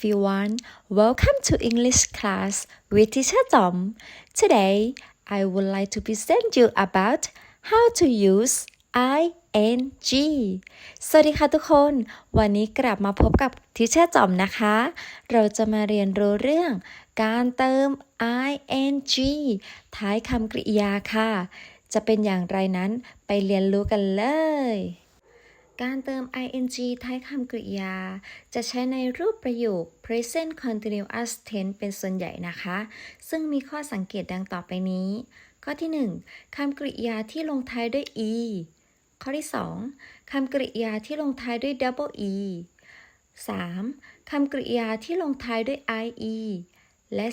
everyone. Welcome to English class with Teacher Tom. Today, I would like to present you about how to use ing สวัสดีค่ะทุกคน วันนี้กลับมาพบกับทิเชอร์จอมนะคะ เราจะมาเรียนรู้เรื่อง การเติม ing ท้ายคำกริยาค่ะ จะเป็นอย่างไรนั้นไปเรียนรู้กันเลย การเติม ing ท้ายคำกริยา จะใช้ในรูปประโยค present continuous tense เป็นส่วนใหญ่นะคะ ซึ่งมีข้อสังเกตดังต่อไปนี้ ข้อที่ 1คำกริยาที่ลงท้ายด้วย e ข้อที่2คำกริยาที่ลงท้ายด้วย double e 3. คำกริยาที่ลงท้ายด้วย ie และ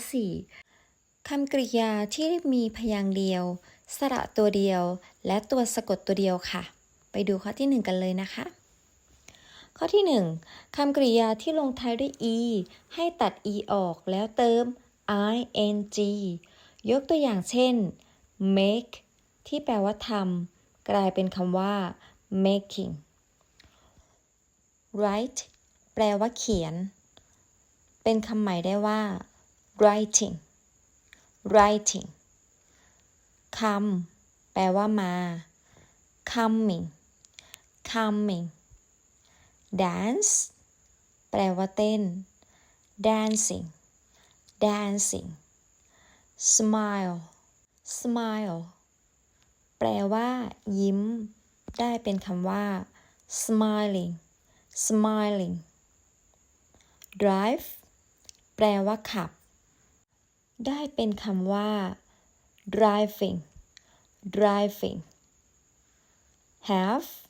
4. คำกริยาที่มีพยางค์เดียว สระตัวเดียว และตัวสะกดตัวเดียวค่ะ ไปดูข้อที่ 1 กันเลยนะคะ ข้อที่ 1คำกริยาที่ลงท้ายด้วย e ให้ตัด e ออกแล้วเติม ing ยกตัวอย่างเช่น make ที่แปลว่าทำกลายเป็นคำว่า making write แปลว่าเขียน เป็นคำใหม่ได้ว่า writing writing come แปลว่ามา coming coming dance แปลว่าเต้น dancing dancing smile smile แปลว่า ยิ้ม ได้เป็นคำว่า smiling smiling drive แปลว่าขับ ได้เป็นคำว่า driving driving have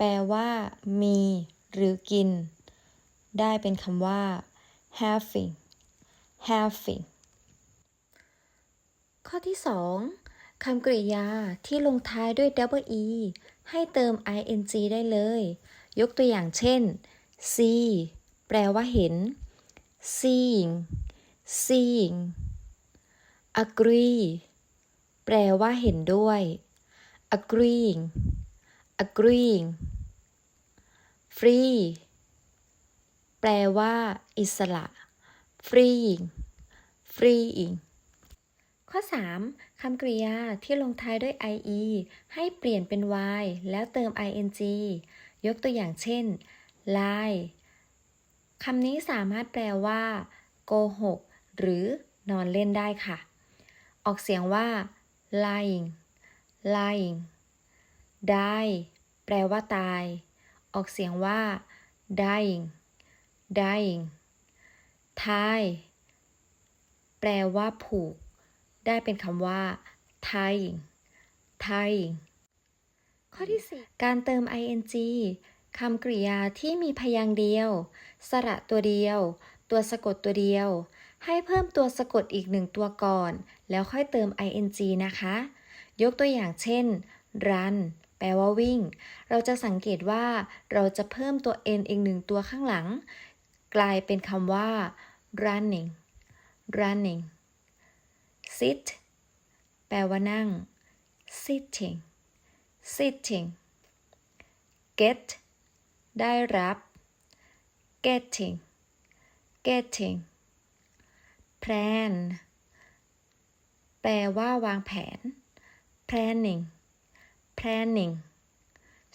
แปลว่า มี หรือกิน ได้เป็นคำว่า having having ข้อที่ 2 คำกริยาที่ลงท้ายด้วย double e ให้เติม ing ได้เลย ยกตัวอย่างเช่น see แปลว่าเห็น seeing seeing agree แปลว่าเห็นด้วย agreeing agreeing free แปลว่า อิสระ freeing freeing ข้อ 3 คำกริยาที่ลงท้ายด้วย ie ให้เปลี่ยนเป็น y แล้วเติม ing ยกตัวอย่างเช่น lie คำนี้สามารถแปลว่าโกหกหรือนอนเล่นได้ค่ะ ออกเสียงว่า lying lying die แปลว่าตาย ออกเสียงว่า dying dying tie แปลว่าผูก ได้เป็นคำว่า tying tying ข้อที่4การเติม ing คำกริยาที่มีพยางค์เดียว สระตัวเดียว ตัวสะกดตัวเดียว ให้เพิ่มตัวสะกดอีกหนึ่งตัวก่อน แล้วค่อยเติม ing นะคะ ยกตัวอย่างเช่น run แปลว่าวิ่ง เราจะสังเกตว่าเราจะเพิ่มตัว n อีกหนึ่งตัวข้างหลัง กลายเป็นคำว่า running running sit แปลว่านั่ง sitting sitting get ได้รับ getting getting plan แปลว่าวางแผน planning planning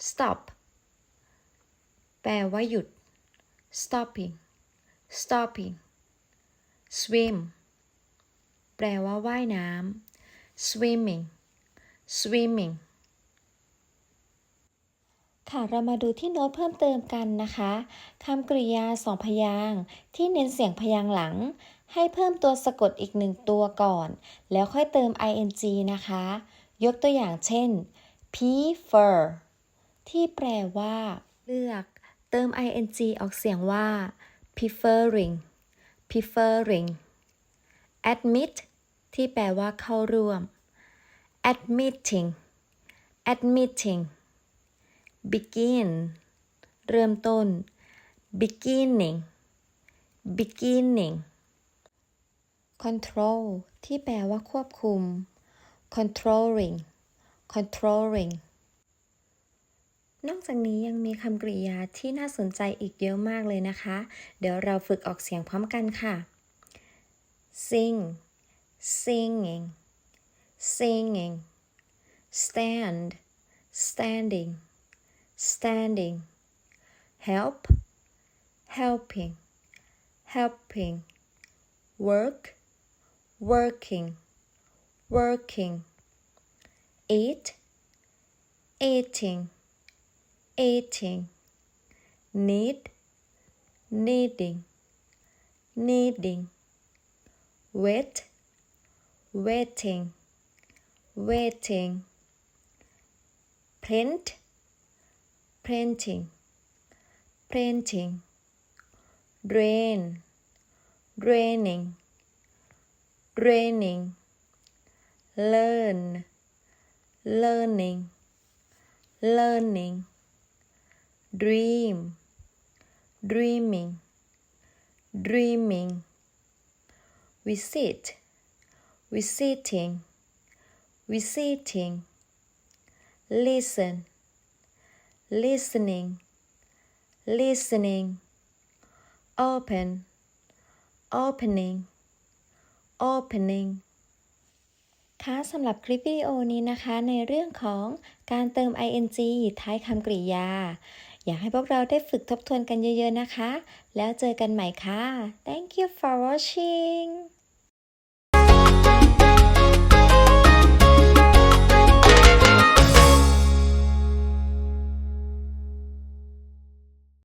stop แปลว่าหยุด stopping stopping swim แปลว่าว่ายน้ำ swimming swimming ค่ะ เรามาดูที่โน้ตเพิ่มเติมกันนะคะคำกริยาสองพยางค์ที่เน้นเสียงพยางค์หลัง ให้เพิ่มตัวสะกดอีกหนึ่งตัวก่อน แล้วค่อยเติม ing นะคะ ยกตัวอย่างเช่น prefer ที่แปลว่า เลือก เติม ing ออกเสียงว่า preferring preferring admit ที่แปลว่าเข้าร่วม admitting admitting begin เริ่มต้น beginning beginning control ที่แปลว่าควบคุม controlling controlling นอกจากนี้ยังมีคำกริยาที่น่าสนใจอีกเยอะมากเลยนะคะ เดี๋ยวเราฝึกออกเสียงพร้อมกันค่ะ sing singing singing stand standing standing help helping helping work working working eat eating eating need. Needing. Needing. Wait. Waiting. Waiting. Print. Printing. Printing. Drain. Draining. Draining. Learn learning. Learning. Dream. Dreaming. Dreaming. Visit visiting visiting listen. Listening. Listening. Open. Opening. Opening คะสำหรับคลิปวิดีโอนี้นะคะในเรื่องของการเติม ing ท้ายคำกริยา อยากให้พวกเราได้ฝึกทบทวนกันเยอะๆนะคะ แล้วเจอกันใหม่ค่ะ thank you for watching